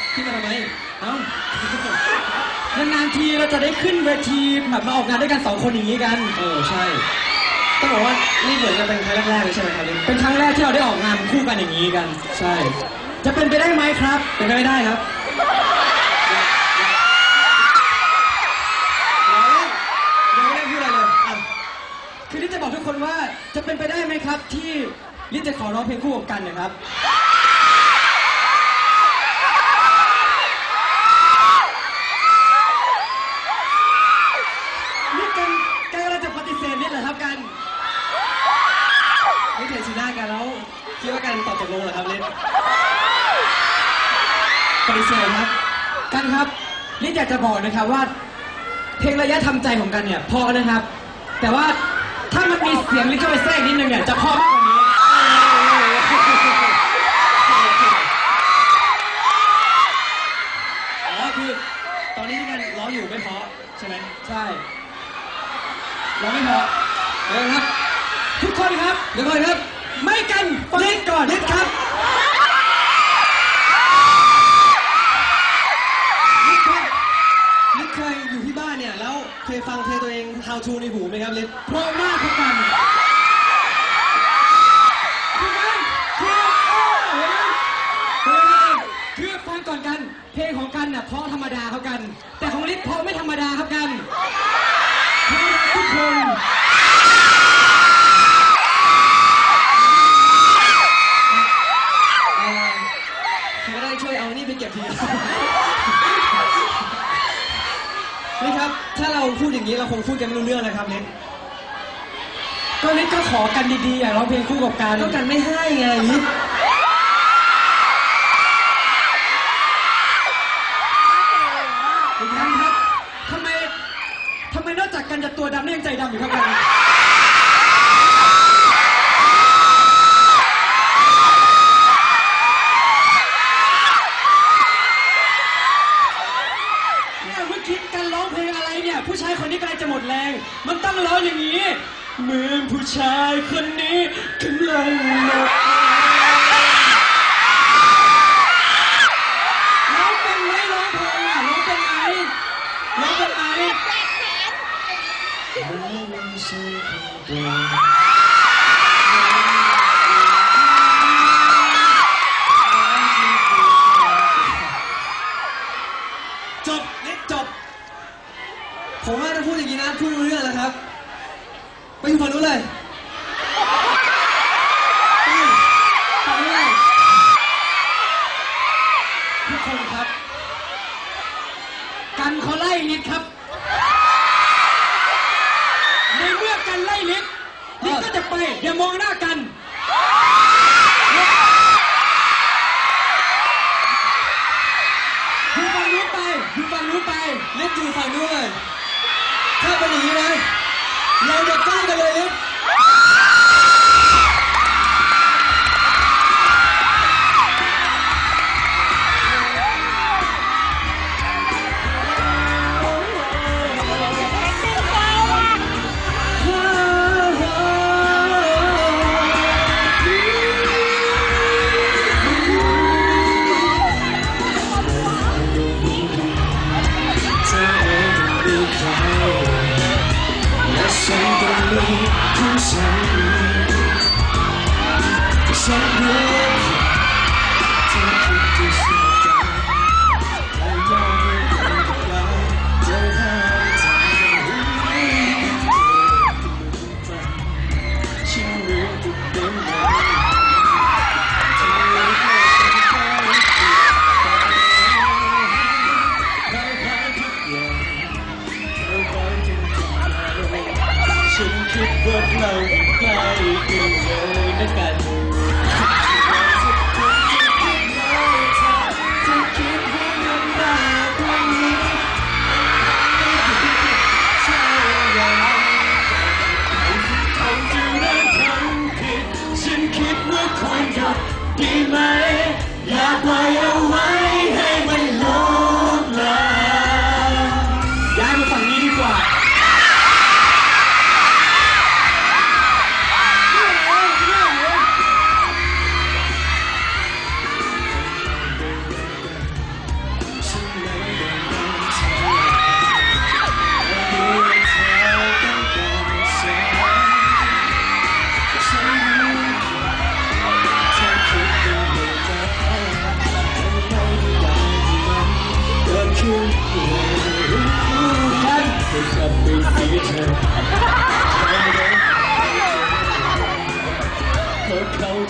ครับขึ้นมาทำไมเอ้านานๆทีเราจะได้ขึ้นเวทีแบบมาออกงานด้วยกันสองคนอย่างนี้กัน เออใช่ ต้องบอกว่านี่เหมือนจะเป็นครั้งแรกๆเลยใช่ไหมครับลินเป็นครั้งแรกที่เราได้ออกงานคู่กันอย่างนี้กัน ใช่ จะเป็นไปได้ไหมครับ เป็นไปไม่ได้ครับยังไม่ได้พูดอะไรเลยอะคือลิศจะบอกทุกคนว่าจะเป็นไปได้ไหมครับ ที่ลิศจะขอร้องเพลงคู่กับกันนะครับ การตอบตกลงเหรอครับลินปฏิเสธครับ กันครับลิศอยากจะบอกนะครับว่า เพลงระยะทำใจของกันเนี่ยพอนะครับ แต่ว่าถ้ามันมีเสียงลิศเข้าไปแทรกนิดนึงเนี่ยจะพอมากกว่านี้ อ๋อคือตอนนี้ที่กันร้องอยู่ไม่เพราะใช่ไหมใช่เราไม่พอเดี๋ยวครับ ทุกคนครับเดี๋ยวก่อนครับ ไม่กันฟังลิศก่อนลิศครับลิศครับลิศเคยอยู่ที่บ้านเนี่ย แล้วเคยฟังเพลงตัวเอง How to ในหูไหมครับลิศเพราะมากครับกันคือกันคือเออเห็นไหมคือฟังก่อนกัน เพลงของกันน่ะเพราะธรรมดาครับกัน ถ้าเราพูดอย่างนี้เราคงพูดกันไม่รู้เรื่องนะครับลิศก็ลิศก็ขอกันดีๆอะร้องเพลงคู่กับกันก็กันไม่ให้ไงลิศกันครับทำไมทำไมนอกจากกันจะตัวดำแล้วยังใจดำอยู่ครับกัน กี้กันร้องเพลงอะไรเนี่ย ผู้ชายคนนี้กำลังจะหมดแรง มันต้องร้องอย่างนี้เหมือนผู้ชายคนนี้กำลังหมดร้องเป็นไหมร้องเพลงอะร้องเป็นไหมร้องเป็นไหมจ ผมว่าถ้าพูดอย่างนี้นะพูดรู้เรื่องแล้วครับ ไปอยู่ฝั่งนู้นเลย เป็นอย่างนี้นะเราจะกล้กันเลยลิศ นก็มีของ คิดว่าเราใกล้กันเลยนะกันฉันคิดว่าควรหยุดดีไหม อยากไปเอา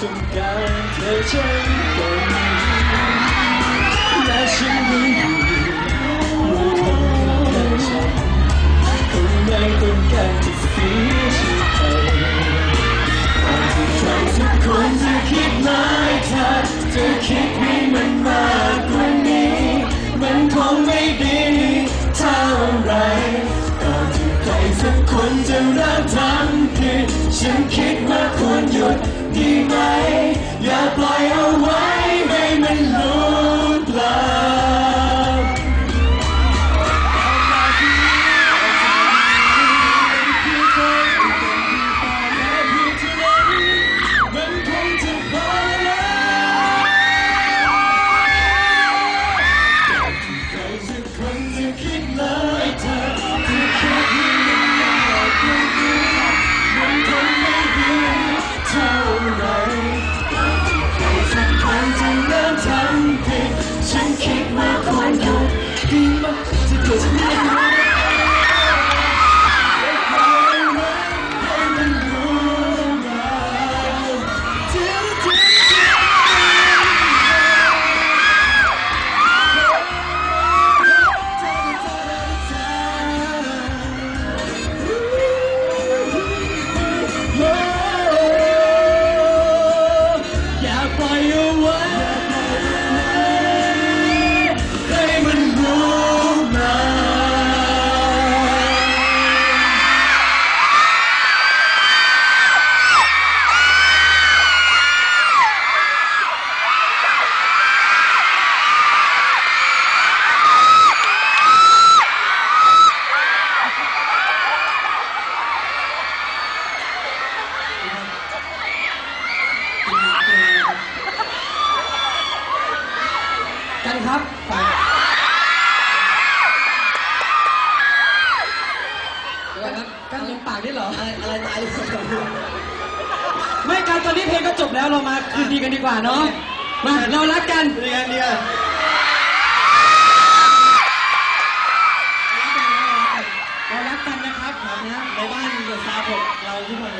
ต้องการเธอเช่นกันและฉันรู้อยู่ว่าเขาต้องกฉันคงไม่ต้องการจะเสียฉันไปใครสักคนจะคิดร้ายเธอจะคิดให้มันมากกว่านี้ มันคงไม่ดีเท่าไรก่อนที่ใครสักคนจะเริ่มทำผิดฉันคิดว่าควรหยุดดี อย่าปล่อย กันครับไปเดี๋ยวนะกันลงปากได้เหรออะไรตายอยู่ไม่การตอนนี้เพลงก็จบแล้วเรามาคืนดีกันดีกว่าเนาะ มาเรารักกัน เรียนเนี่ยเรารักกันนะครับนะในบ้านเดอะซาร์ผมเราทุกคนรักกันอืม